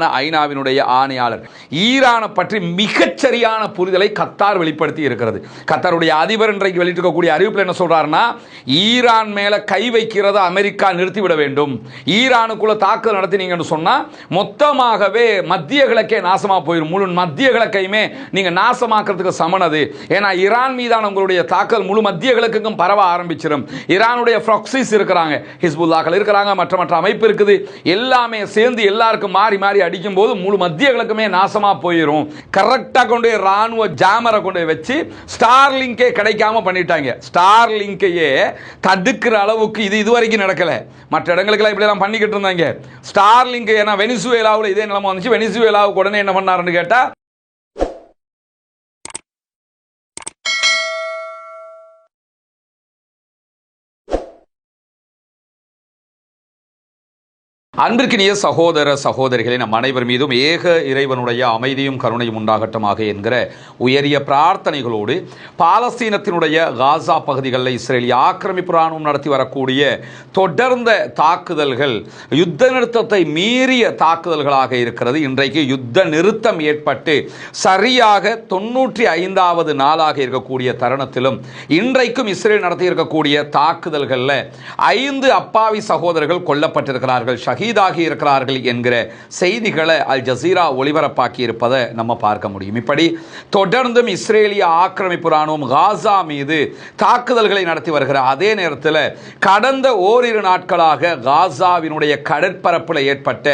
ஐநாவினுடைய ஆணையாளர். ஈரானை பற்றி மிகச்சரியான புரிதலை கத்தார் வெளிப்படுத்தி இருக்கிறது. கத்தாருடைய அதிபர் இன்றைக்கு வெளியிட்டிருக்கக்கூடிய அறிவிப்பில் என்ன சொல்றாருன்னா ஈரான் மேல கை வைக்கிறத அமெரிக்கா நிறுத்திவிட வேண்டும். ஈரானுக்குள்ள தாக்குதல் நடத்தினீங்கன்னு சொன்னா மொத்தமாகவே மத்திய கிழக்கே நாசமா போயிடும் முழு மத்திய கிழக்கையுமே நீங்க நாசமாக்குறதுக்கு சமனது ஏன்னா ஈரான் மீதான உங்களுடைய தாக்குதல் முழு மத்திய கிழக்குக்கும் பரவ ஆரம்பிச்சிடும் ஈரானுடைய ஃப்ராக்சிஸ் இருக்கிறாங்க. ஹிஸ்புல்லாக்கள் இருக்கிறாங்க மற்ற மற்ற அமைப்பு இருக்குது. எல்லாமே சேர்ந்து எல்லாருக்கும் மாறி மாறி அடிக்கும்போது முழு மத்திய கிழக்குமே நாசமாக போயிடும் கரெக்டாக கொண்டு போய் ராணுவ ஜாமரை கொண்டு போய் வச்சு ஸ்டார் லிங்கே கிடைக்காம பண்ணிட்டாங்க. ஸ்டார் லிங்கையே தடுக்கிற அளவுக்கு இது இதுவரைக்கும் நடக்கலை. மற்ற இடங்களுக்கெல்லாம் இப்படி எல்லாம் பண்ணிக்கிட்டு இருந்தாங்க. ஸ்டார் லிங்க் ஏன்னா வெனிசுவேலாவில் இதே நிலமா வந்துச்சு. வெனிசுவேலாவுக்கு உடனே என்ன பண்ணாருன்னு கேட்டால் அன்பிற்கினிய சகோதர சகோதரிகளின் நம் அனைவர் மீதும் ஏக இறைவனுடைய அமைதியும் கருணையும் உண்டாகட்டமாக என்கிற உயரிய பிரார்த்தனைகளோடு பாலஸ்தீனத்தினுடைய காசா பகுதிகளில் இஸ்ரேலிய ஆக்கிரமிப்பு ராணுவம் நடத்தி வரக்கூடிய தொடர்ந்த தாக்குதல்கள் யுத்த நிறுத்தத்தை மீறிய தாக்குதல்களாக இருக்கிறது. இன்றைக்கு யுத்த நிறுத்தம் ஏற்பட்டு சரியாக தொன்னூற்றி ஐந்தாவது நாளாக இருக்கக்கூடிய தருணத்திலும் இன்றைக்கும் இஸ்ரேல் நடத்தி இருக்கக்கூடிய தாக்குதல்களில் ஐந்து அப்பாவி சகோதரர்கள் கொல்லப்பட்டிருக்கிறார்கள். ஷஹீதாகி இருக்கிறார்கள் என்கிற செய்திகளை அல் ஜசீரா ஒளிபரப்பாக்கி இருப்பதை நம்ம பார்க்க முடியும். இப்படி தொடர்ந்தும் இஸ்ரேலிய ஆக்கிரமிப்பு ராணுவம் காசா மீது தாக்குதல்களை நடத்தி வருகிற அதே நேரத்தில் கடந்த ஓரிரு நாட்களாக காசாவினுடைய கடற்பரப்பில் ஏற்பட்ட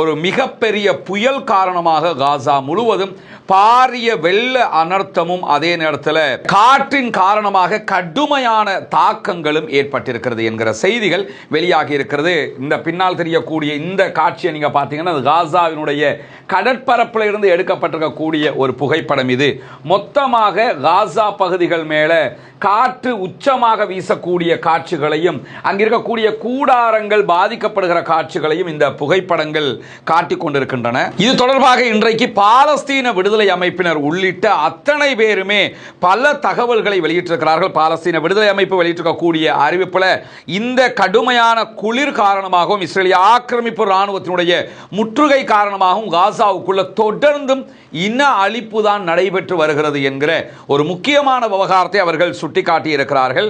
ஒரு மிகப்பெரிய புயல் காரணமாக காசா முழுவதும் பாரிய வெள்ள அனர்த்தமும் அதே நேரத்தில் காற்றின் காரணமாக கடுமையான தாக்கங்களும் ஏற்பட்டிருக்கிறது என்கிற செய்திகள் வெளியாகி இருக்கிறது. இந்த பின்னால் தெரியக்கூடிய இந்த காட்சியை நீங்க பார்த்தீங்கன்னா அது காசாவினுடைய கடற்பரப்பில் இருந்து எடுக்கப்பட்டிருக்கக்கூடிய ஒரு புகைப்படம் இது. மொத்தமாக காசா பகுதிகள் மேல காற்று உச்சமாக வீசக்கூடிய காட்சிகளையும் அங்கிருக்கக்கூடிய கூடாரங்கள் பாதிக்கப்படுகிற காட்சிகளையும் இந்த புகைப்படங்கள் காட்டிக் கொண்டிருக்கின்றன. இது தொடர்பாக இன்றைக்கு பாலஸ்தீன விடுதலை அமைப்பினர் உள்ளிட்ட அத்தனை பேருமே பல தகவல்களை வெளியிட்டிருக்கிறார்கள். பாலஸ்தீன விடுதலை அமைப்பு வெளியிட்டிருக்கக்கூடிய அறிவிப்புல இந்த கடுமையான குளிர் காரணமாகவும் இஸ்ரேலிய ஆக்கிரமிப்பு இராணுவத்தினுடைய முற்றுகை காரணமாகவும் காசாவுக்குள்ள தொடர்ந்தும் இன அழிப்பு தான் நடைபெற்று வருகிறது என்கிற ஒரு முக்கியமான விவகாரத்தை அவர்கள் சுட்டிக்காட்டி இருக்கிறார்கள்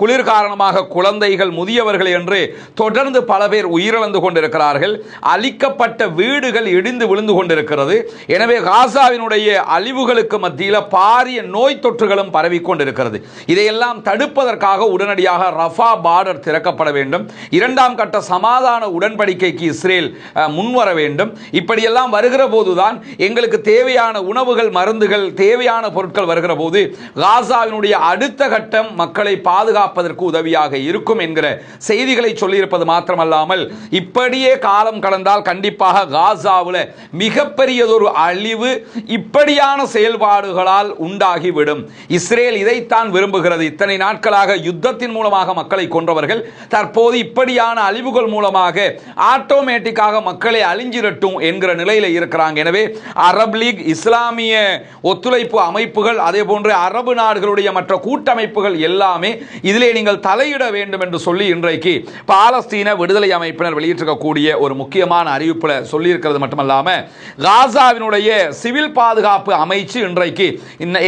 குளிர் காரணமாக குழந்தைகள் முதியவர்கள் என்று தொடர்ந்து பல பேர் உயிரிழந்து கொண்டிருக்கிறார்கள். அழிக்கப்பட்ட வீடுகள் இடிந்து விழுந்து கொண்டிருக்கிறது. எனவே காசாவினுடைய அழிவுகளுக்கு மத்தியில் பாரிய நோய் தொற்றுகளும் பரவிக்கொண்டிருக்கிறது இதையெல்லாம் தடுப்பதற்காக உடனடியாக ரஃபா பார்டர் திறக்கப்பட வேண்டும். இரண்டாம் கட்ட சமாதான உடன்படிக்கைக்கு இஸ்ரேல் முன்வர வேண்டும். இப்படியெல்லாம் வருகிற போதுதான் எங்களுக்கு தேவையான உணவுகள் மருந்துகள் தேவையான பொருட்கள் வருகிற போது காசாவினுடைய அடுத்த கட்டம் மக்களை பாதுகாப்பதற்கு உதவியாக இருக்கும் என்கிற செய்திகளை சொல்லியிருப்பது மாத்திரமல்லாமல் இப்படியே காலம் கடந்தால் கண்டிப்பாக காசாவில் மிகப்பெரியதொரு அழிவு இப்படியான செயல்பாடுகளால் உண்டாகிவிடும். இஸ்ரேல் இதைத்தான் விரும்புகிறது. இத்தனை நாட்களாக யுத்தத்தின் மூலமாக மக்களை கொன்றவர்கள் தற்போது இப்படியான அழிவுகள் மூலமாக ஆட்டோமேட்டிக்காக மக்களை அழிஞ்சிரட்டும் என்கிற நிலையில் இருக்கிறாங்க. எனவே அரப் லீக் இஸ்லாமிய ஒத்துழைப்பு அமைப்புகள் அதே போன்று அரபு நாடுகளுடைய மற்ற கூட்டமைப்புகள் எல்லாமே இதிலே நீங்கள் தலையிட வேண்டும் என்று சொல்லி இன்றைக்கு பாலஸ்தீன விடுதலை அமைப்பினர் வெளியிட்டிருக்கக்கூடிய ஒரு முக்கியமான அறிவிப்பில் சொல்லியிருக்கிறது மட்டுமல்லாமல் காசாவினுடைய சிவில் பாதுகாப்பு அமைச்சு இன்றைக்கு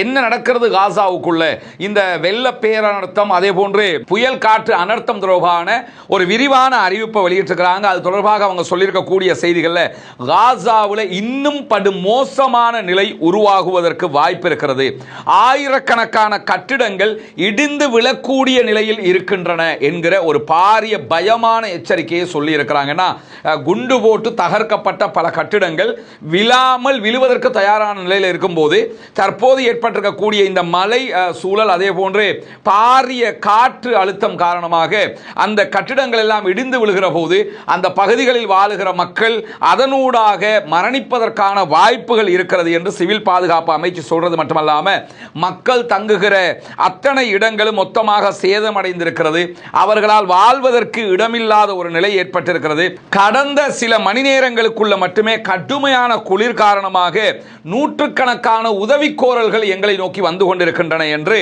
என்ன நடக்கிறது காசாவுக்குள்ள? இந்த வெள்ள பேரனர்த்தம் அதே போன்று புயல் காற்று அனர்த்தம் தொடர்பான ஒரு விரிவான அறிவிப்பை வெளியிட்டிருக்கிறாங்க. அது தொடர்பாக அவங்க சொல்லியிருக்கக்கூடிய செய்திகளில் காசாவில் இன்னும் படு மோசமான நிலை உருவாகுவதற்கு வாய்ப்பு இருக்கிறது. ஆயிரக்கணக்கான கட்டிடங்கள் இடிந்து விழக்கூடிய நிலையில் இருக்கின்றன என்கிற ஒரு பாரிய பயமான எச்சரிக்கையை சொல்லி இருக்கிறாங்கன்னா குண்டு போட்டு தகர்க்கப்பட்ட பல கட்டிடங்கள் விழாமல் விழுவதற்கு தயாரான நிலையில் இருக்கும்போது தற்போது ஏற்பட்டிருக்கக்கூடிய இந்த மலை சூழல் அதே போன்று பாரிய காற்று அழுத்தம் காரணமாக அந்த கட்டிடங்கள் எல்லாம் இடிந்து விழுகிற போது அந்த பகுதிகளில் வாழுகிற மக்கள் அதனூடாக மரணிப்பதற்கான வாய்ப்புகள் இருக்கிறது என்று சிவில் பாதுகாப்பு அமைச்சு சொல்றது மட்டுமல்லாமல் மக்கள் தங்குகிற அத்தனை இடங்களும் மொத்தமாக சேதமடைந்திருக்கிறது. அவர்களால் வாழ்வதற்கு இடமில்லாத ஒரு நிலை ஏற்பட்டிருக்கிறது. கடந்த சில மணி நேரங்களுக்குள்ள மட்டுமே கடுமையான குளிர் காரணமாக நூற்றுக்கணக்கான உதவிக்கோரல்கள் எங்களை நோக்கி வந்து கொண்டிருக்கின்றன என்று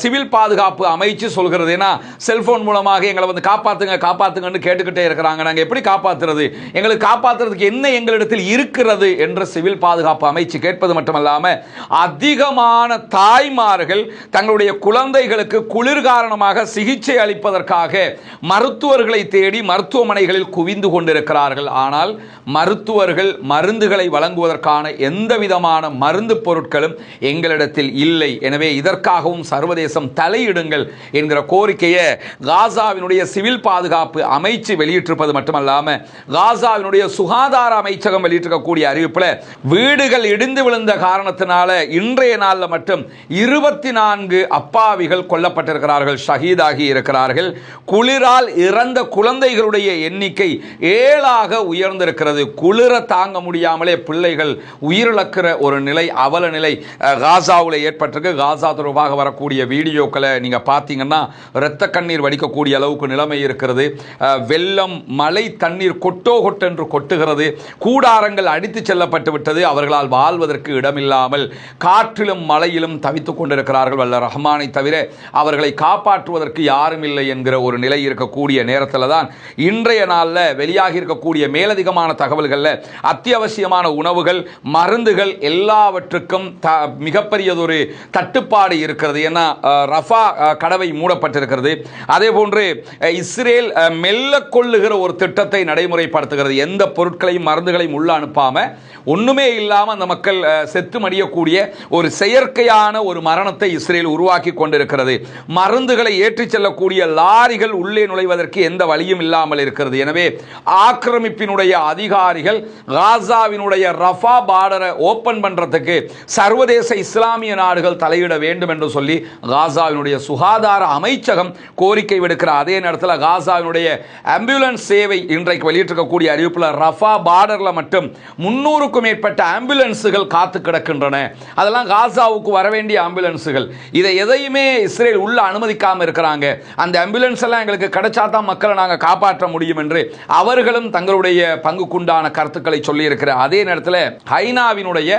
சிவில் பாதுகாப்பு அமைச்சு சொல்கிறது. ஏன்னா செல்போன் மூலமாக எங்களை வந்து காப்பாற்றுங்க காப்பாற்றுங்கன்னு கேட்டுக்கிட்டே இருக்கிறாங்க. நாங்கள் எப்படி காப்பாற்றுறது எங்களுக்கு காப்பாற்றுறதுக்கு என்ன எங்களிடத்தில் இருக்கிறது என்று சிவில் பாதுகாப்பு அமைச்சு கேட்பது மட்டுமல்லாமல் அதிகமான தாய்மார்கள் தங்களுடைய குழந்தைகளுக்கு குளிர் காரணமாக சிகிச்சை அளிப்பதற்காக மருத்துவர்களை தேடி மருத்துவமனைகளில் குவிந்து கொண்டிருக்கிறார்கள். ஆனால் மருத்துவர்கள் மருந்துகளை வழங்குவதற்கான எந்த விதமான மருந்து பொருட்களும் எங்களிடத்தில் இல்லை. எனவே இதற்காகவும் சர்வதேசம் தலையிடுங்கள் என்கிற கோரிக்கையை காசாவினுடைய சிவில் பாதுகாப்பு அமைச்சு வெளியிட்டிருப்பது மட்டுமல்லாம காசாவினுடைய சுகாதார அமைச்சகம் வெளியிட்டிருக்கக்கூடிய அறிவிப்பில் வீடுகள் இடிந்து விழுந்த காரணத்தினால இன்றைய நாளில் மட்டும் இருபத்தி நான்கு அப்பாவிகள் கொல்லப்பட்டிருக்கிறார்கள் ஷஹீதாகி இருக்கிறார்கள். குளிரால் இறந்த குழந்தைகளுடைய எண்ணிக்கை ஏழாக உயர்ந்திருக்கிறது. குளிர தாங்க முடியாமலே பிள்ளைகள் உயிரிழக்கிற ஒரு நிலை அவல நிலை காசாவில் ஏற்பட்டிருக்கு. காசா தொடர்பாக வரக்கூடிய வீடியோக்களை நீங்கள் பார்த்தீங்கன்னா இரத்த கண்ணீர் வடிக்கக்கூடிய அளவுக்கு நிலைமை இருக்கிறது. வெள்ளம் மழை தண்ணீர் கொட்டோ கொட்டென்று கொட்டுகிறது. கூடாரங்கள் அடித்து செல்லப்பட்டு விட்டது. அவர்களால் வாழ்வதற்கு இடமில்லாமல் காற்றிலும் மழையிலும் தவித்துக் கொண்டிருக்கிறார்கள் வல்ல ரஹ்மானை தவிர. அவர்களை காப்பாற்றுவதற்கு யாரும் இல்லை என்கிற ஒரு நிலை இருக்கக்கூடிய நேரத்தில் தான் இன்றைய நாளில் வெளியாகி இருக்கக்கூடிய மேலதிகமான தகவல்களில் அத்தியாவசியமான உணவுகள் மருந்துகள் எல்லாவற்றுக்கும் த மிகப்பெரியதொரு தட்டுப்பாடு இருக்கிறது. ஏன்னா ரஃபா கடவை மூடப்பட்டிருக்கிறது. அதே போன்று இஸ்ரேல் மெல்ல கொள்ளுகிற ஒரு திட்டம் திட்டத்தை நடைமுறைப்படுத்துகிறது. எந்த பொருட்களையும் மருந்துகளையும் உள்ள அனுப்பாம ஒண்ணுமே இல்லாமல் அந்த மக்கள் செத்து மடியக்கூடிய ஒரு செயற்கையான ஒரு மரணத்தை இஸ்ரேல் உருவாக்கி கொண்டிருக்கிறது. மருந்துகளை ஏற்றிச் செல்லக்கூடிய லாரிகள் உள்ளே நுழைவதற்கு எந்த வழியும் இல்லாமல் இருக்கிறது. எனவே ஆக்கிரமிப்பினுடைய அதிகாரிகள் காசாவினுடைய ரஃபா பார்டரை ஓபன் பண்றதுக்கு சர்வதேச இஸ்லாமிய நாடுகள் தலையிட வேண்டும் என்று சொல்லி காசாவினுடைய சுகாதார அமைச்சகம் கோரிக்கை விடுக்கிற அதே நேரத்தில் காசாவினுடைய ஆம்புலன்ஸ் சேவை இன்றைக்கு வெளியிட்டிருக்கக்கூடிய அறிவிப்பில் ரஃபா பார்டரில் மட்டும் முன்னூறுக்கும் மேற்பட்ட ஆம்புலன்ஸுகள் காத்து கிடக்கின்றன. அதெல்லாம் காசாவுக்கு வர வேண்டிய ஆம்புலன்ஸுகள் இதை எதையுமே இஸ்ரேல் உள்ள அனுமதிக்காம இருக்கிறாங்க. அந்த ஆம்புலன்ஸ் எல்லாம் எங்களுக்கு கிடைச்சா தான் மக்களை நாங்கள் காப்பாற்ற முடியும் என்று அவர்களும் தங்களுடைய பங்குக்குண்டான கருத்துக்களை சொல்லியிருக்கிற அதே நேரத்தில் ஹைனாவினுடைய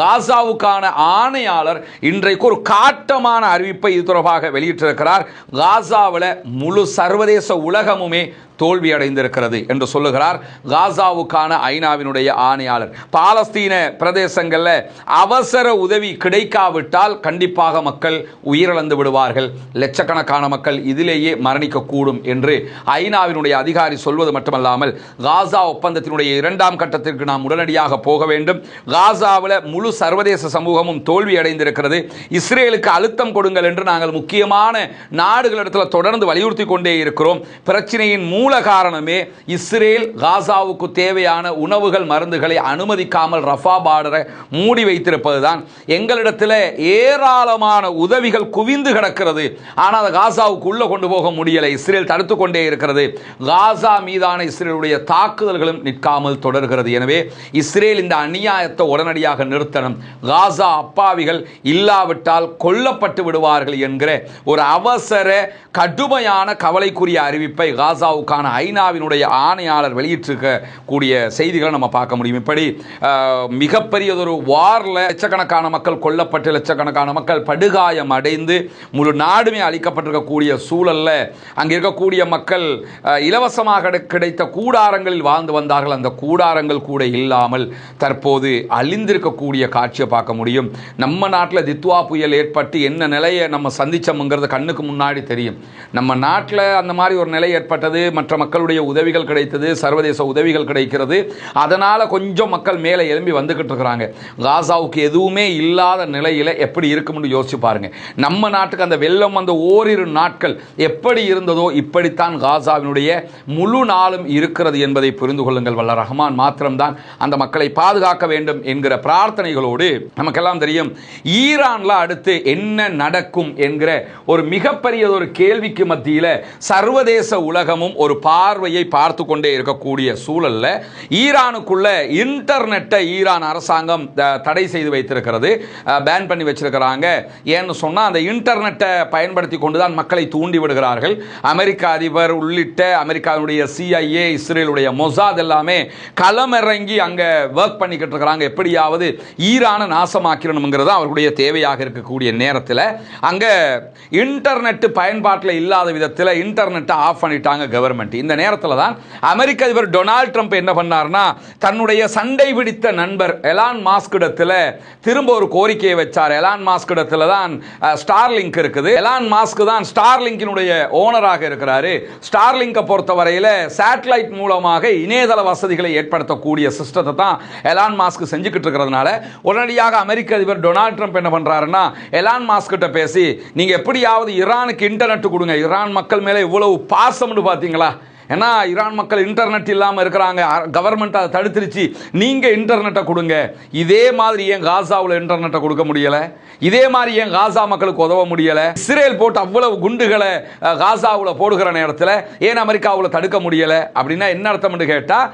காசாவுக்கான ஆணையாளர் இன்றைக்கு ஒரு காட்டமான அறிவிப்பை இது தொடர்பாக வெளியிட்டிருக்கிறார். காசாவில் முழு சர்வதேச உலகமுமே தோல்வி அடைந்திருக்கிறது என்று சொல்லுகிறார் காசாவுக்கான ஐநாவினுடைய ஆணையாளர். பாலஸ்தீன பிரதேசங்களில் அவசர உதவி கிடைக்காவிட்டால் கண்டிப்பாக மக்கள் உயிரிழந்து விடுவார்கள். லட்சக்கணக்கான மக்கள் இதிலேயே மரணிக்கக்கூடும் என்று ஐநாவினுடைய அதிகாரி சொல்வது மட்டுமல்லாமல் காசா ஒப்பந்தத்தினுடைய இரண்டாம் கட்டத்திற்கு நாம் உடனடியாக போக வேண்டும். காசாவில் முழு சர்வதேச சமூகமும் தோல்வி அடைந்திருக்கிறது இஸ்ரேலுக்கு அழுத்தம் கொடுங்கள் என்று நாங்கள் முக்கியமான நாடுகளிடத்தில் தொடர்ந்து வலியுறுத்தி கொண்டே இருக்கிறோம். பிரச்சனையின் மூல காரணமே இஸ்ரேல் காசாவுக்கு தேவையான உணவுகள் மருந்துகளை அனுமதிக்காமல் ரஃபா பார்டரை மூடி வைத்திருப்பதுதான். எங்களிடத்தில் ஏராளமான உதவிகள் குவிந்து கிடக்கிறது. ஆனால் அதை காசாவுக்கு உள்ளே கொண்டு போக முடியலை. இஸ்ரேல் தடுத்து கொண்டே இருக்கிறது. காசா மீதான இஸ்ரேலுடைய தாக்குதல்களும் நிற்காமல் தொடர்கிறது. எனவே இஸ்ரேல் இந்த அநியாயத்தை உடனடியாக நிறுத்தணும். காசா அப்பாவிகள் இல்லாவிட்டால் கொல்லப்பட்டு விடுவார்கள் என்கிற ஒரு அவசர கடுமையான கவலைக்குரிய அறிவிப்பை காசாவுக்கான ஐநாவினுடைய ஆணையாளர் வெளியிட்டிருக்கக்கூடிய செய்திகளை நம்ம பார்க்க முடியும். இப்படி மிகப்பெரியதொரு வாரில் லட்சக்கணக்கான மக்கள் கொல்லப்பட்டு லட்சக்கணக்கான மக்கள் படுகாயம் அடைந்து முழு நாடுமே அளிக்கப்பட்டிருக்கக்கூடிய சூழல்ல அங்கே இருக்கக்கூடிய மக்கள் இலவசமாக கிடைத்த கூடாரங்களில் வாழ்ந்து வந்தார்கள். அந்த கூடாரங்கள் கூட இல்லாமல் தற்போது அழிந்திருக்கக்கூடிய காட்சியை பார்க்க முடியும். நம்ம நாட்டில் தித்வா புயல் ஏற்பட்டு என்ன நிலையை நம்ம சந்திச்சோம்ங்கிறது கண்ணுக்கு முன்னாடி தெரியும். நம்ம நாட்டில் அந்த மாதிரி ஒரு நிலை ஏற்பட்டது மற்ற மற்ற மக்களுடைய உதவிகள் கிடைத்தது சர்வதேச உதவிகள் கிடைக்கிறது. அதனால் கொஞ்சம் மக்கள் மேலே எழும்பி வந்துக்கிட்டு இருக்கிறாங்க. காசாவுக்கு எதுவுமே இல்லாத நிலையில் எப்படி இருக்கும்னு யோசிச்சு பாருங்க. நம்ம நாட்டுக்கு அந்த வெள்ளம் அந்த ஓரிரு நாட்கள் எப்படி இருந்ததோ இப்படித்தான் காசாவினுடைய முழு நாளும் இருக்கிறது என்பதை புரிந்து கொள்ளுங்கள். வல்ல ரஹ்மான் மாத்திரம்தான் அந்த மக்களை பாதுகாக்க வேண்டும் என்கிற பிரார்த்தனைகளோடு நமக்கெல்லாம் தெரியும் ஈரான்ல அடுத்து என்ன நடக்கும் என்கிற ஒரு மிகப்பெரிய ஒரு கேள்விக்கு மத்தியில் சர்வதேச உலகமும் ஒரு பார்வையை பார்த்து கொண்டே இருக்கக்கூடிய சூழல்ல ஈரானுக்குள்ள இன்டர்நெட்டை ஈரான் அரசாங்கம் த- தடை செய்து வைத்திருக்கிறது. பேன் பண்ணி வச்சிருக்கிறாங்க. ஏன்னு சொன்னால் அந்த இன்டர்நெட்டை பயன்படுத்தி கொண்டு தான் மக்களை தூண்டி விடுகிறார்கள். அமெரிக்க அதிபர் உள்ளிட்ட அமெரிக்காவுடைய சிஐஏ இஸ்ரேலுடைய மொசாத் எல்லாமே களமிறங்கி அங்கே ஒர்க் பண்ணிக்கிட்டு இருக்கிறாங்க. எப்படியாவது ஈரானை நாசமாக்கிறணுங்கிறது அவர்களுடைய தேவையாக இருக்கக்கூடிய நேரத்தில். அங்கே இன்டர்நெட் பயன்பாட்டில் இல்லாத விதத்தில் இன்டர்நெட்டை ஆஃப் பண்ணிட்டாங்க கவர்மெண்ட் மூமெண்ட் இந்த நேரத்தில் தான் அமெரிக்க அதிபர் டொனால்ட் ட்ரம்ப் என்ன பண்ணார்னா தன்னுடைய சண்டை பிடித்த நண்பர் எலான் மாஸ்கிடத்தில் திரும்ப ஒரு கோரிக்கையை வச்சார். எலான் மாஸ்கிடத்தில் தான் ஸ்டார்லிங்க் இருக்குது. எலான் மாஸ்க் தான் ஸ்டார்லிங்கினுடைய ஓனராக இருக்கிறாரு. ஸ்டார்லிங்கை பொறுத்தவரையில் சேட்டலைட் மூலமாக இணையதள வசதிகளை ஏற்படுத்தக்கூடிய சிஸ்டத்தை தான் எலான் மாஸ்க் செஞ்சுக்கிட்டு இருக்கிறதுனால உடனடியாக அமெரிக்க அதிபர் டொனால்ட் ட்ரம்ப் என்ன பண்ணுறாருன்னா எலான் மாஸ்கிட்ட பேசி நீங்கள் எப்படியாவது ஈரானுக்கு இன்டர்நெட் கொடுங்க. ஈரான் மக்கள் மேலே இவ்வளவு பாசம்னு பார்த்தீங்களா ஏன்னா ஈரான் மக்கள் இன்டர்நெட் இல்லாமல் இருக்கிறாங்க. கவர்மெண்ட் அதை தடுத்துருச்சு. நீங்கள் இன்டர்நெட்டை கொடுங்க. இதே மாதிரி ஏன் காசாவில் இன்டர்நெட்டை கொடுக்க முடியலை? இதே மாதிரி ஏன் காசா மக்களுக்கு உதவ முடியலை? இஸ்ரேல் போட்டு அவ்வளவு குண்டுகளை காசாவில் போடுகிற நேரத்தில் ஏன் அமெரிக்காவில் தடுக்க முடியலை? அப்படின்னா என்ன அர்த்தம்னு கேட்டால்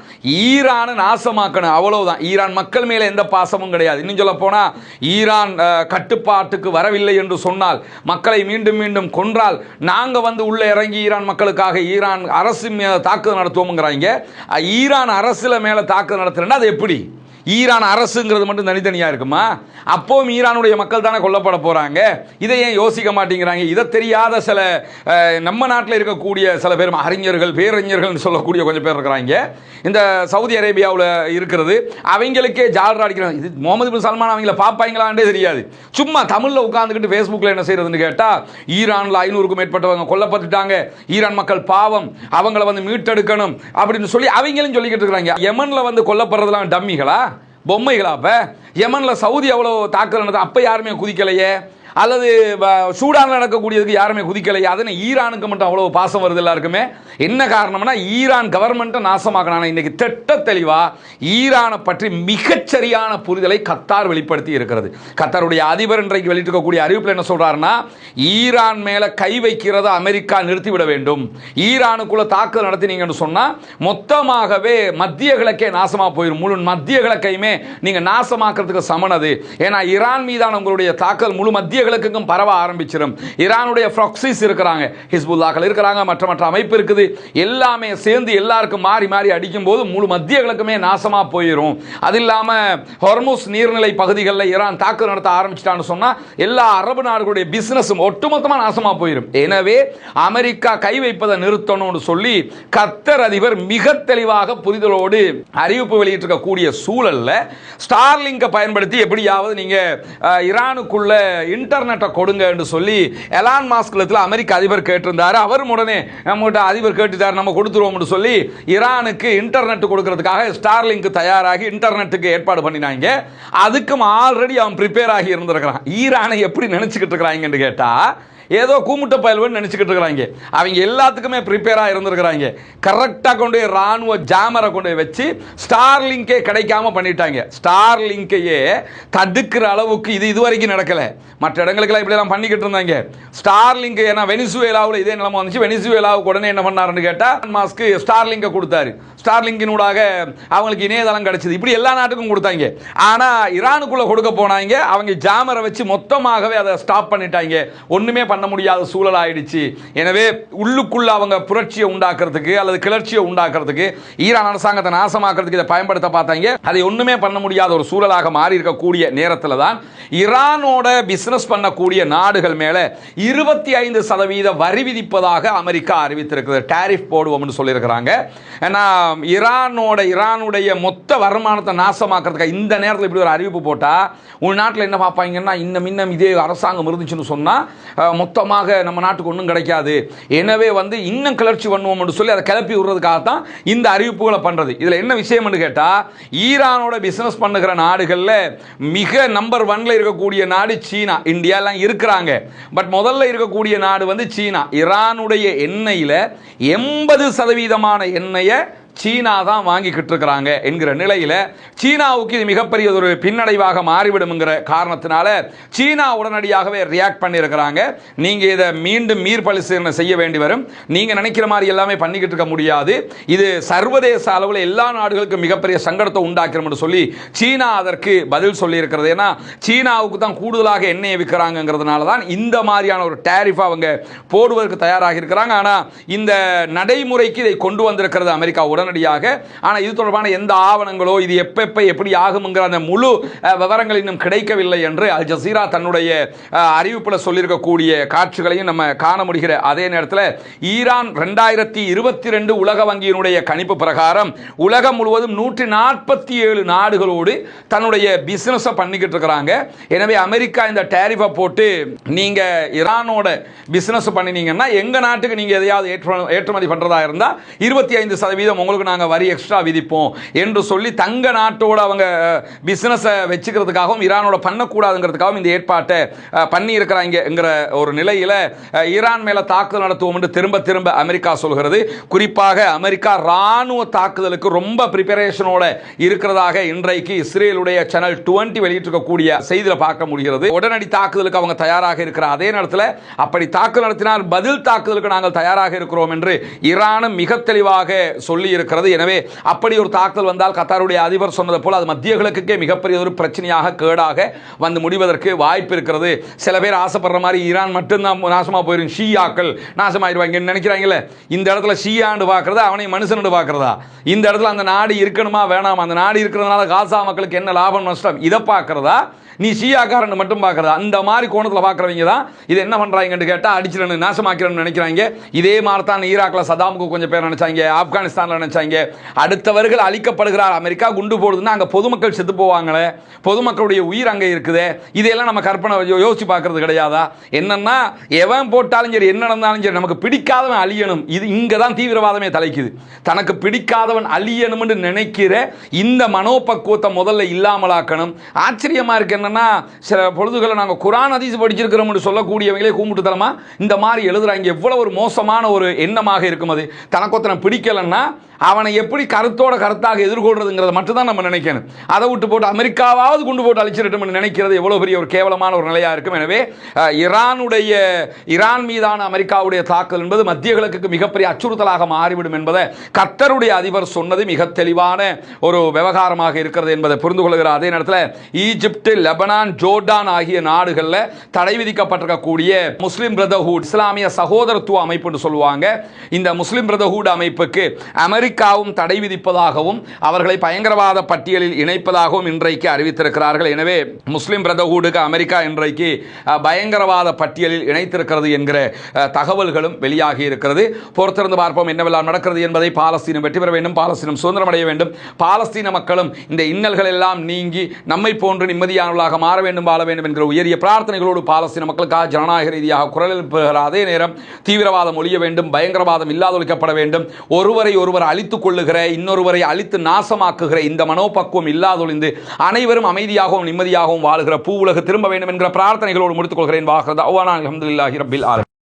ஈரானை நாசமாக்கணும். அவ்வளவுதான். ஈரான் மக்கள் மேலே எந்த பாசமும் கிடையாது. இன்னும் சொல்ல போனால் ஈரான் கட்டுப்பாட்டுக்கு வரவில்லை என்று சொன்னால் மக்களை மீண்டும் மீண்டும் கொன்றால் நாங்கள் வந்து உள்ளே இறங்கி ஈரான் மக்களுக்காக ஈரான் அரசு மேலே தாக்குதல் நடத்துவோம்ங்கிறாங்க. ஈரான் அரசில் மேலே தாக்குதல் நடத்துறேன்னா அது எப்படி? ஈரான் அரசுங்கிறது மட்டும் தனித்தனியாக இருக்குமா? அப்போவும் ஈரானுடைய மக்கள் தானே கொல்லப்பட போகிறாங்க இதை ஏன் யோசிக்க மாட்டேங்கிறாங்க? இதை தெரியாத சில நம்ம நாட்டில் இருக்கக்கூடிய சில பேர் அறிஞர்கள் பேரறிஞர்கள்னு சொல்லக்கூடிய கொஞ்சம் பேர் இருக்கிறாங்க. இந்த சவுதி அரேபியாவில் இருக்கிறது. அவங்களுக்கே ஜாலரா அடிக்கிறாங்க. இது முகமது பின் சல்மான் அவங்கள பார்ப்பாங்களான்றே தெரியாது. சும்மா தமிழில் உட்காந்துக்கிட்டு ஃபேஸ்புக்கில் என்ன செய்யறதுன்னு கேட்டால் ஈரானில் ஐநூறுக்கும் மேற்பட்டவங்க கொல்லப்பட்டுட்டாங்க. ஈரான் மக்கள் பாவம். அவங்கள வந்து மீட்டெடுக்கணும் அப்படின்னு சொல்லி அவங்களும் சொல்லிக்கிட்டு இருக்கிறாங்க. யமனில் வந்து கொல்லப்படுறதுலாம் டம்மிகளா? பொம்மைகளா அப்போ? யமனில் சவுதி அவ்வளோ தாக்குதல் நடந்தது அப்போ யாருமே குதிக்கலையே. அல்லது வ- நடக்கக்கூடியதுக்கு யாருமே குதிக்கலையா அதனை ஈரானுக்கு மட்டும் அவ்வளோ பாசம் வருது எல்லாருக்குமே. என்ன காரணம்னா ஈரான் கவர்மெண்ட்டை நாசமாக்கணும் இன்றைக்கி இன்னைக்கு திட்ட தெளிவாக ஈரானை பற்றி மிகச்சரியான புரிதலை கத்தார் வெளிப்படுத்தி இருக்கிறது. கத்தாருடைய அதிபர் இன்றைக்கு வெளியிட்டிருக்கக்கூடிய அறிவிப்பில் என்ன சொல்கிறாருன்னா ஈரான் மேலே கை வைக்கிறத அமெரிக்கா நிறுத்திவிட வேண்டும். ஈரானுக்குள்ளே தாக்குதல் நடத்தினீங்கன்னு சொன்னால் மொத்தமாகவே மத்திய கிழக்கே நாசமாக போயிடும் முழு மத்திய கிழக்கையுமே நீங்கள் நாசமாக்குறதுக்கு சமனது ஏன்னா ஈரான் மீதான உங்களுடைய தாக்கல் முழு மத்திய கிழக்குக்கும் பரவ ஆரம்பிச்சிடும் ஈரானுடைய ஃப்ராக்சிஸ் இருக்கிறாங்க. ஹிஸ்புல்லாக்கள் இருக்கிறாங்க மற்ற மற்ற அமைப்பு இருக்குது. எல்லாமே சேர்ந்து எல்லாருக்கும் மாறி மாறி அடிக்கும் போது முழு மத்திய கிழக்குமே நாசமாக போயிடும் அது இல்லாமல் ஹொர்முஸ் நீர்நிலை பகுதிகளில் ஈரான் தாக்குதல் நடத்த ஆரம்பிச்சிட்டான்னு சொன்னால் எல்லா அரபு நாடுகளுடைய பிஸ்னஸும் ஒட்டுமொத்தமாக நாசமாக போயிடும் எனவே அமெரிக்கா கை வைப்பதை நிறுத்தணும்னு சொல்லி கத்தர் அதிபர் மிக தெளிவாக புரிதலோடு அறிவிப்பு வெளியிட்டிருக்கக்கூடிய சூழலில் ஸ்டார்லிங்கை பயன்படுத்தி எப்படியாவது நீங்கள் ஈரானுக்குள்ள இன்டர் இன்டர்நெட்டை கொடுங்க என்று சொல்லி எலான் மாஸ்குலத்தில் அமெரிக்க அதிபர் கேட்டிருந்தாரு. அவரும் உடனே நம்மகிட்ட அதிபர் கேட்டுட்டார் நம்ம கொடுத்துருவோம்னு சொல்லி ஈரானுக்கு இன்டர்நெட் கொடுக்கறதுக்காக ஸ்டார்லிங்க் தயாராகி இன்டர்நெட்டுக்கு ஏற்பாடு பண்ணினாங்க. அதுக்கும் ஆல்ரெடி அவன் ப்ரிப்பேர் ஆகி இருந்திருக்கிறான். ஈரானை எப்படி நினச்சிக்கிட்டு இருக்கிறாங்கன்னு கேட்டா ஏதோ கூமுட்ட பயல்வன் நினச்சிக்கிட்டு இருக்கிறாங்க. அவங்க எல்லாத்துக்குமே ப்ரிப்பேராக இருந்திருக்கிறாங்க. கரெக்டாக கொண்டு போய் ராணுவ ஜாமரை கொண்டு போய் வச்சு ஸ்டார் லிங்கே கிடைக்காம பண்ணிட்டாங்க. ஸ்டார் லிங்கையே தடுக்கிற அளவுக்கு இது இது வரைக்கும் நடக்கலை. மற்ற இடங்களுக்கெல்லாம் இப்படிலாம் பண்ணிக்கிட்டு இருந்தாங்க. ஸ்டார் லிங்க் ஏன்னா வெனிசுவேலாவில் இதே நிலைமை வந்துச்சு. வெனிசுவேலாவுக்கு உடனே என்ன பண்ணாருன்னு கேட்டால் மாஸ்க்கு ஸ்டார் லிங்கை கொடுத்தாரு. ஸ்டார் லிங்கினூடாக அவங்களுக்கு இணையதளம் கிடைச்சது. இப்படி எல்லா நாட்டுக்கும் கொடுத்தாங்க. ஆனால் இரானுக்குள்ளே கொடுக்க போனாங்க. அவங்க ஜாமரை வச்சு மொத்தமாகவே அதை ஸ்டாப் பண்ணிட்டாங்க. ஒன்றுமே பண்ண முடியாத சூழல் ஆயிடுச்சு. எனவே உள்ளுக்குள்ள அவங்க புரட்சியை உண்டாக்குறதுக்கு அல்லது கிளர்ச்சியை உண்டாக்குறதுக்கு ஈரான் அரசாங்கத்தை நாசமாக்குறதுக்கு இதை பயன்படுத்த பார்த்தாங்க. அதை ஒன்றுமே பண்ண முடியாத ஒரு சூழலாக மாறி இருக்கக்கூடிய நேரத்தில் தான் ஈரானோட பிசினஸ் பண்ணக்கூடிய நாடுகள் மேலே இருபத்தி ஐந்து சதவீத வரி விதிப்பதாக அமெரிக்கா அறிவித்திருக்கிறது. டேரிஃப் போடுவோம்னு சொல்லியிருக்கிறாங்க. ஏன்னா ஈரானோட ஈரானுடைய மொத்த வருமானத்தை நாசமாக்குறதுக்கு இந்த நேரத்தில் இப்படி ஒரு அறிவிப்பு போட்டால் உன் நாட்டில் என்ன பார்ப்பாங்கன்னா இன்னும் இன்னும் இதே அரசாங்கம் இருந்துச்சுன்னு சொன்னால் மொத்தமாக நம்ம நாட்டுக்கு ஒன்றும் கிடைக்காது. எனவே வந்து இன்னும் கிளர்ச்சி பண்ணுவோம்னு சொல்லி அதை கிளப்பி விடுறதுக்காக தான் இந்த அறிவிப்புகளை பண்ணுறது இதில் என்ன விஷயம்னு கேட்டால் ஈரானோட பிஸ்னஸ் பண்ணுகிற நாடுகளில் மிக நம்பர் ஒன்ல இருக்கக்கூடிய நாடு சீனா. இந்தியாலாம் இருக்கிறாங்க. பட் முதல்ல இருக்கக்கூடிய நாடு வந்து சீனா. ஈரானுடைய எண்ணெயில் எண்பது சதவீதமான எண்ணெயை சீனா தான் வாங்கிக்கிட்டு இருக்கிறாங்க என்கிற நிலையில் சீனாவுக்கு இது மிகப்பெரிய ஒரு பின்னடைவாக மாறிவிடும்ங்கிற காரணத்தினால சீனா உடனடியாகவே ரியாக்ட் பண்ணியிருக்கிறாங்க. நீங்கள் இதை மீண்டும் மீர் பரிசீலனை செய்ய வேண்டி வரும். நீங்கள் நினைக்கிற மாதிரி எல்லாமே பண்ணிக்கிட்டு இருக்க முடியாது. இது சர்வதேச அளவில் எல்லா நாடுகளுக்கும் மிகப்பெரிய சங்கடத்தை உண்டாக்கிறோம்னு சொல்லி சீனா அதற்கு பதில் சொல்லியிருக்கிறது. ஏன்னா சீனாவுக்கு தான் கூடுதலாக எண்ணெயை விற்கிறாங்கிறதுனால தான் இந்த மாதிரியான ஒரு டேரிஃப் அவங்க போடுவதற்கு தயாராக இருக்கிறாங்க ஆனால் இந்த நடைமுறைக்கு இதை கொண்டு வந்திருக்கிறது அமெரிக்கா உடனடியாக ஆனால் இது தொடர்பான எந்த ஆவணங்களோ இது எப்பப்போ எப்படி ஆகுங்கிற அந்த முழு விவரங்கள் இன்னும் கிடைக்கவில்லை என்று அல் ஜசீரா தன்னுடைய அறிவிப்பில் சொல்லியிருக்கக்கூடிய காட்சிகளையும் நம்ம காண முடிகிற அதே நேரத்தில் ஈரான் ரெண்டாயிரத்தி இருபத்தி ரெண்டு உலக வங்கியினுடைய கணிப்பு பிரகாரம் உலகம் முழுவதும் நூற்றி நாற்பத்தி ஏழு நாடுகளோடு தன்னுடைய பிஸ்னஸை பண்ணிக்கிட்டு இருக்கிறாங்க. எனவே அமெரிக்கா இந்த டேரிஃபை போட்டு நீங்கள் ஈரானோட பிஸ்னஸ் பண்ணினீங்கன்னா எங்கள் நாட்டுக்கு நீங்கள் எதையாவது ஏற்றுமதி பண்ணுறதா இருந்தால் இருபத்தி ஐந்து சதவீதம் உங்களுக்கு அவங்களுக்கு நாங்கள் வரி எக்ஸ்ட்ரா விதிப்போம் என்று சொல்லி தங்க நாட்டோட அவங்க பிஸ்னஸை வச்சுக்கிறதுக்காகவும் ஈரானோட பண்ணக்கூடாதுங்கிறதுக்காகவும் இந்த ஏற்பாட்டை அஹ், பண்ணி இருக்கிறாங்கிற ஒரு நிலையில் ஈரான் மேலே தாக்குதல் நடத்துவோம் என்று திரும்ப திரும்ப அமெரிக்கா சொல்கிறது. குறிப்பாக அமெரிக்கா இராணுவ தாக்குதலுக்கு ரொம்ப ப்ரிப்பரேஷனோட இருக்கிறதாக இன்றைக்கு இஸ்ரேலுடைய சேனல் டுவெண்ட்டி வெளியிட்டிருக்கக்கூடிய செய்தியில் பார்க்க முடிகிறது. உடனடி தாக்குதலுக்கு அவங்க தயாராக இருக்கிற அதே நேரத்தில் அப்படி தாக்குதல் நடத்தினால் பதில் தாக்குதலுக்கு நாங்கள் தயாராக இருக்கிறோம் என்று ஈரானும் மிக தெளிவாக சொல்லி இருக்கிறது எனவே அப்படி ஒரு தாக்குதல் வந்தால் கத்தாருடைய அதிபர் சொன்னது போல் அது மத்திய கிழக்குக்கே மிகப்பெரிய ஒரு பிரச்சனையாக கேடாக வந்து முடிவதற்கு வாய்ப்பு இருக்கிறது. சில பேர் ஆசைப்படுற மாதிரி ஈரான் மட்டும்தான் நாசமாக போயிடும் ஷீயாக்கள் நாசமாயிருவாங்க நினைக்கிறாங்களே? இந்த இடத்துல ஷீயாண்டு பார்க்குறதா? அவனை மனுஷனு பார்க்குறதா? இந்த இடத்துல அந்த நாடு இருக்கணுமா? வேணாமா? அந்த நாடு இருக்கிறதுனால காசா மக்களுக்கு என்ன லாபம் நஷ்டம்? இதை பார்க்குறதா? நீ ஷியாக்காரன் மட்டும் பார்க்குறது? அந்த மாதிரி கோணத்தில் பார்க்குறவங்க தான் இது என்ன பண்ணுறாங்கன்னு கேட்டால் அடிச்சிடணும் நாசமாக்கிறன்னு நினைக்கிறாங்க. இதே மாதிரி தான் ஈராக்கில் சதாமுக்கு கொஞ்சம் பேர் நினைச்சாங்க ஆப்கானிஸ்தானில் நினைச்சாங்க. அடுத்தவர்கள் அழிக்கப்படுகிறார். அமெரிக்கா குண்டு போடுதுன்னா அங்கே பொதுமக்கள் செத்து போவாங்களே? பொதுமக்களுடைய உயிர் அங்கே இருக்குதே. இதையெல்லாம் நம்ம கற்பனை யோசிச்சு பார்க்கறது கிடையாதா? என்னன்னா எவன் போட்டாலும் சரி என்ன நடந்தாலும் சரி நமக்கு பிடிக்காதவன் அழியணும். இது இங்கே தான் தீவிரவாதமே தலைக்குது. தனக்கு பிடிக்காதவன் அழியணும்னு நினைக்கிற இந்த மனோபக்குவத்தை முதல்ல இல்லாமலாக்கணும். ஆச்சரியமா இருக்கு என்னன்னா சில பொழுதுகளை நாங்கள் குரான் அதிசு படிச்சிருக்கிறோம்னு சொல்லக்கூடியவங்களே கூப்பிட்டு தரமா இந்த மாதிரி எழுதுறாங்க. எவ்வளவு ஒரு மோசமான ஒரு எண்ணமாக இருக்கும் அது. தனக்கு ஒருத்தனை பிடிக்கலன்னா அவனை எப்படி கருத்தோட கருத்தாக எதிர்கொள்றதுங்கிறத மட்டும் தான் நம்ம நினைக்கணும். அதை விட்டு போட்டு அமெரிக்காவாவது குண்டு போட்டு அழிச்சிடட்டும் நினைக்கிறது எவ்வளவு பெரிய ஒரு கேவலமான ஒரு நிலையா இருக்கும். எனவே ஈரானுடைய ஈரான் மீதான அமெரிக்காவுடைய தாக்குதல் என்பது மத்திய கிழக்குக்கு மிகப்பெரிய அச்சுறுத்தலாக மாறிவிடும் என்பதை கத்தருடைய அதிபர் சொன்னது மிக தெளிவான ஒரு விவகாரமாக இருக்கிறது என்பதை புரிந்து கொள்கிற அதே நேரத்தில் ஈஜிப்ட் லெபனான் ஜோர்டான் ஆகிய நாடுகளில் தடை விதிக்கப்பட்டிருக்கக்கூடிய முஸ்லிம் பிரதர்ஹுட் இஸ்லாமிய சகோதரத்துவ அமைப்புன்னு சொல்லுவாங்க. இந்த முஸ்லிம் பிரதர்ஹுட் அமைப்புக்கு அமெரிக்க அமெரிக்காவும் தடை விதிப்பதாகவும் அவர்களை பயங்கரவாத பட்டியலில் இணைப்பதாகவும் இன்றைக்கு அறிவித்திருக்கிறார்கள். எனவே முஸ்லிம் பிரதர்ஹுடுக்கு அமெரிக்கா இன்றைக்கு பயங்கரவாத பட்டியலில் இணைத்திருக்கிறது என்கிற தகவல்களும் வெளியாகி இருக்கிறது. பொறுத்திருந்து பார்ப்போம் என்னவெல்லாம் நடக்கிறது என்பதை பாலஸ்தீனம் வெற்றி பெற வேண்டும் பாலஸ்தீனம் சுதந்திரம் அடைய வேண்டும். பாலஸ்தீன மக்களும் இந்த இன்னல்கள் எல்லாம் நீங்கி நம்மை போன்று நிம்மதியானவர்களாக மாற வேண்டும் வாழ வேண்டும் என்கிற உயரிய பிரார்த்தனைகளோடு பாலஸ்தீன மக்களுக்காக ஜனநாயக ரீதியாக குரல் எழுப்புகிற அதே நேரம் தீவிரவாதம் ஒழிய வேண்டும் பயங்கரவாதம் இல்லாதொழிக்கப்பட வேண்டும். ஒருவரை ஒருவர் அழித்துக் கொள்ளுகிற இன்னொருவரை அழித்து நாசமாக்குகிற இந்த மனோபக்குவம் இல்லாதொழிந்து அனைவரும் அமைதியாகவும் நிம்மதியாகவும் வாழுகிற பூ உலக திரும்ப வேண்டும் என்கிற பிரார்த்தனைகளோடு முடித்துக் கொள்கிறேன் வாகிறது அவ்வானா அலமதுல்லாஹி ரபில் ஆலமீன்